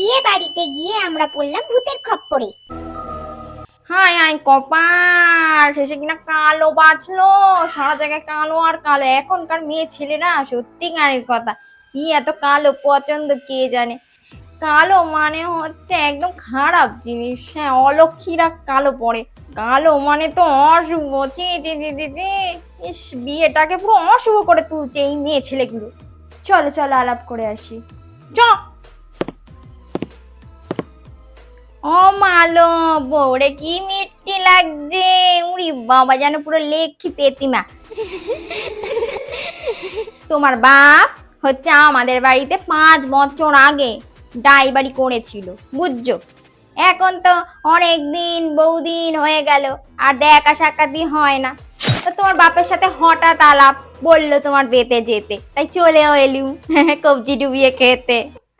বিয়ে বাড়িতে গিয়ে আমরা পড়লাম ভূতের খপ্পরে। হাই হাই কপাল! শেষে কিনা কালো বাঁচলো। সারা জায়গায় কালো আর কালো। এখনকার মেয়ে ছেলেরা সত্যি গানের কথা। কি এত কালো পছন্দ, কে জানে? কালো মানে হচ্ছে একদম খারাপ জিনিস। হ্যাঁ অলক্ষীরা কালো পরে। কালো মানে তো অশুভ। চে ছি ছি ছি ছি। ইস, বিয়েটাকে পুরো অশুভ করে তুলছে এই মেয়ে ছেলেগুলো। চলো চলো, আলাপ করে আসি। চ! ও মালো বৌরে কি মিষ্টি লাগছে। উড়ি বাবা, যেন পুরো লেখি পেতিমা। তোমার বাপ হচ্ছে আমাদের বাড়িতে পাঁচ বছর আগে বাড়ি করেছিল, বুঝছ? এখন তো অনেক দিন বহুদিন হয়ে গেল, আর দেখা সাক্ষাৎই হয় না। তো তোমার বাপের সাথে হঠাৎ আলাপ, বলল তোমার বেতে যেতে, তাই চলেও এলুম, কবজি ডুবিয়ে খেতে।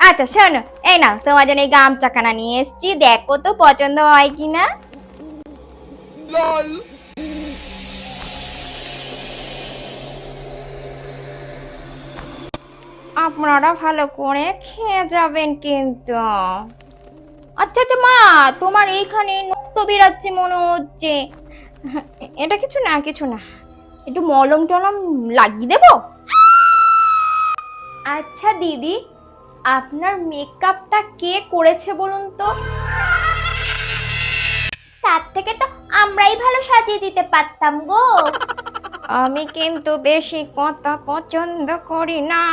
আচ্ছা শোনো এই না তোমার জন্য এই গামচাখানা নিয়ে এসেছি। দেখো তো পছন্দ হয় কিনা। আপনারা ভালো করে খেয়ে যাবেন কিন্তু। আচ্ছা আচ্ছা মা তোমার এইখানে নক্ত বেরাচ্ছে মনে হচ্ছে। এটা কিছু না কিছু না। একটু মলম টলম লাগিয়ে দেবো? আচ্ছা দিদি আপনার মেকআপটা কে করেছে বলুন তো? তার থেকে তো আমরাই ভালো সাজিয়ে দিতে পারতাম গো। আমি কিন্তু বেশি কথা পছন্দ করি না।